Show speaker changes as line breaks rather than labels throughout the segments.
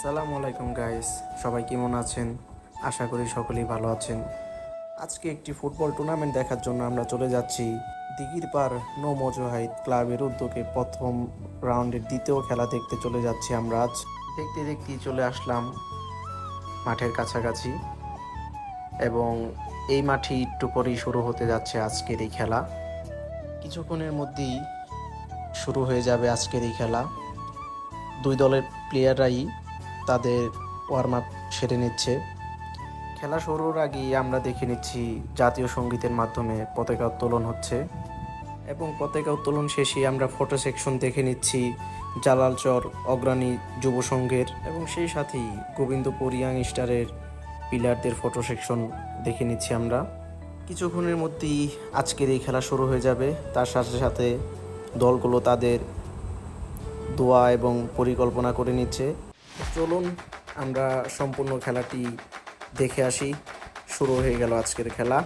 আসসালামু আলাইকুম গাইস সবাই কেমন আছেন? আশা করি সকলেই ভালো আছেন। আজকে একটি ফুটবল টুর্নামেন্ট দেখার জন্য আমরা চলে যাচ্ছি। দিঘির পার নো মজোহাইদ ক্লাবের উদ্যোগে প্রথম রাউন্ডের দ্বিতীয় খেলা দেখতে চলে যাচ্ছি আমরা আজ। দেখতে দেখতেই চলে আসলাম মাঠের কাছাকাছি এবং এই মাঠে একটু পরেই শুরু হতে যাচ্ছে আজকের এই খেলা। কিছুক্ষণের মধ্যেই শুরু হয়ে যাবে আজকের এই খেলা। দুই দলের প্লেয়াররাই তাদের ওয়ার্ম আপ সেরে নিচ্ছে। খেলা শুরুর আগেই আমরা দেখে নিচ্ছি জাতীয় সঙ্গীতের মাধ্যমে পতাকা উত্তোলন হচ্ছে। এবং পতাকা উত্তোলন শেষে আমরা ফটো সেকশন দেখে নিচ্ছি জালালচর অগ্রণী যুব সংঘের এবং সেই সাথেই গোবিন্দপুর ইয়াং স্টারের পিলারদের ফটো সেকশন দেখে নিচ্ছি আমরা। কিছুক্ষণের মধ্যেই আজকের এই খেলা শুরু হয়ে যাবে। তার সাথে সাথে দলগুলো তাদের দোয়া এবং পরিকল্পনা করে নিচ্ছে। চলুন আমরা সম্পূর্ণ খেলাটি দেখে আসি। শুরু হয়ে গেল আজকের খেলা।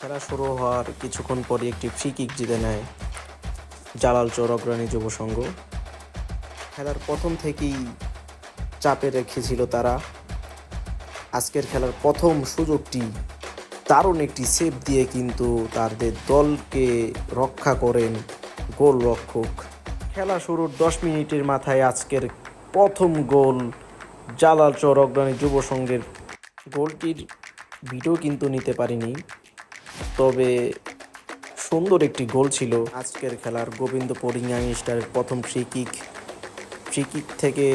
খেলা শুরু হওয়ার কিছুক্ষণ পরই একটি ফ্রি কিক জিতে নেয় জালাল চর অগ্রণী যুব সংঘ। খেলার প্রথম থেকেই চাপে রেখেছিল তারা। আজকের খেলার প্রথম সুযোগটি দারুণ একটি সেভ দিয়ে কিন্তু তাদের দলকে রক্ষা করেন গোলরক্ষক। খেলা শুরুর দশ মিনিটের মাথায় আজকের প্রথম গোল জালাল চর অগ্রণী যুব সংঘের গোলটির ভিডিও কিন্তু নিতে পারিনি। তবে সুন্দর একটি গোল ছিল। আজকের খেলার গোবিন্দপুর ইয়াং স্টারের প্রথম ফ্রি কিক ফ্রি কিক থেকে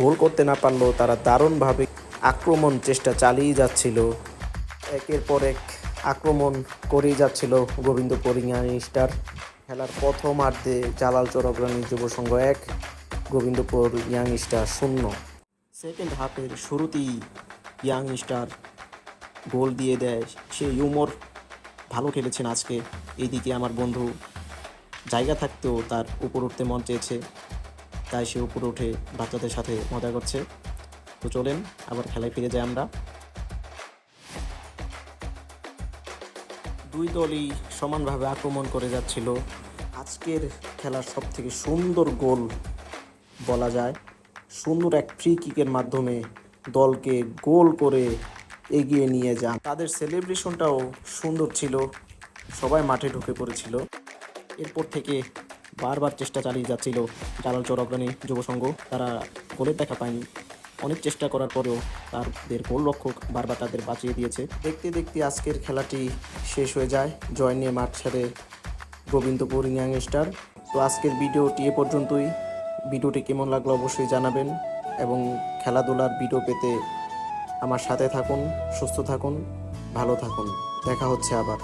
গোল করতে না পারলেও তারা দারুণভাবে আক্রমণ চেষ্টা চালিয়ে যাচ্ছিল। একের পর এক আক্রমণ করেই যাচ্ছিল গোবিন্দপুর ইয়াং স্টার খেলার প্রথমার্ধে জালাল চরগ্রামী যুব সংঘ এক। গোবিন্দপুর ইয়াং স্টার শূন্য। সেকেন্ড হাফের শুরুতেই ইয়াং স্টার গোল দিয়ে দেয়। সে ইউমোর ভালো খেলেছেন আজকে। এইদিকে আমার বন্ধু জায়গা থাকতেও তার উপর উঠতে মন চেয়েছে। তাই সে উপরে উঠে বাচ্চাদের সাথে মজা করছে। তো চলেন, আবার খেলায় ফিরে যাই আমরা। দুই দলই সমানভাবে আক্রমণ করে যাচ্ছিল। আজকের খেলার সব থেকে সুন্দর গোল বলা যায়। সুন্দর এক ফ্রি কিকের মাধ্যমে দলকে গোল করে এগিয়ে নিয়ে যান। তাদের সেলিব্রেশনটাও সুন্দর ছিল। সবাই মাঠে ঢুকে পড়েছিল। এরপর থেকে বারবার চেষ্টা চালিয়ে যাচ্ছিল জালাল চরগ্রানি যুব সংঘ। তারা গোলের দেখা পায়নি। অনেক চেষ্টা করার পরেও তাদের গোল রক্ষক বারবার তাদের বাঁচিয়ে দিয়েছে। দেখতে দেখতে আজকের খেলাটি শেষ হয়ে যায়। জয় নিয়ে মাঠ ছেড়ে গোবিন্দপুর ইয়াং স্টার। তো আজকের ভিডিওটি এ পর্যন্তই। ভিডিওটি কেমন লাগল অবশ্যই জানাবেন এবং খেলাধুলার ভিডিও পেতে আমার সাথে থাকুন, সুস্থ থাকুন, ভালো থাকুন। দেখা হচ্ছে আবার।